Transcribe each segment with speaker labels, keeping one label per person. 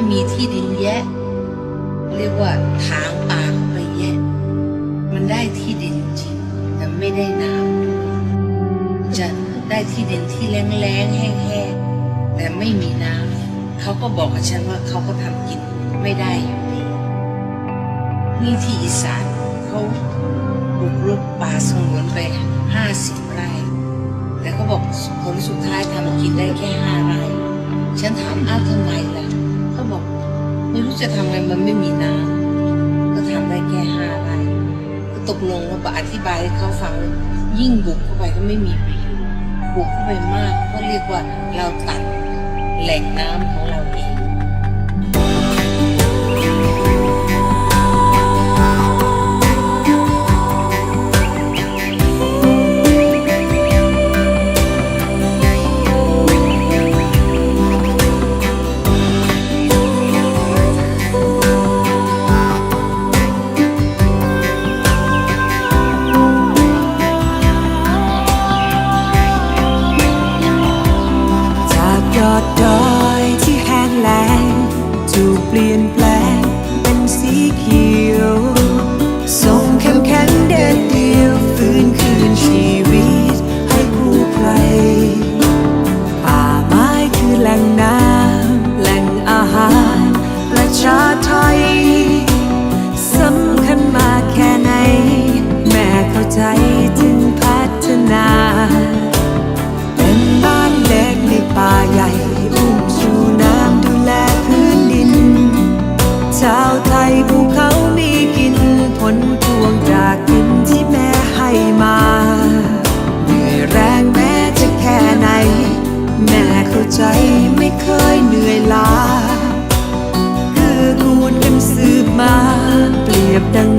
Speaker 1: ามีที่ดินแยะ เรียกว่าถางป่าไปแยะ มันได้ที่ดินจริง แต่ไม่ได้น้ำจะได้ที่ดินที่แล้งๆแห้งๆแต่ไม่มีน้ำเขาก็บอกกับฉันว่าเขาก็ทำกินไม่ได้อยู่ดีนี่ที่อีสานเขาบุกรุกป่าสงวนไปห้าสิบไร่แต่เขาบอกผลสุดท้ายทำกินได้แค่ห้าไร่ฉันถามอ้าวทำไม จะทำไงมันไม่มีน้ำก็ทำได้แค่ห้าไร่ก็ตกลงว่าอธิบายให้เขาฟังยิ่งบุกเข้าไปก็ไม่มีประโยชน์บุกเข้าไปมากก็เรียกว่าเราตัดแหล่งน้ำของเราเอง
Speaker 2: เปลี่ยนแปลงเป็นสีเขียว ไม่เคยเหนื่อยล้าเกื้อกูลกันสืบมา เปรียบดัง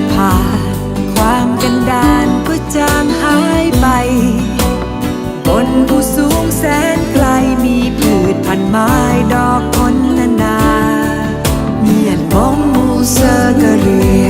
Speaker 2: ยผ่าน ความกันดานก็จางหายไป บนภูสูงแสนไกลมีพืชพันไม้ดอกคนนานาเมียนมองมูเซอร์กะเรีย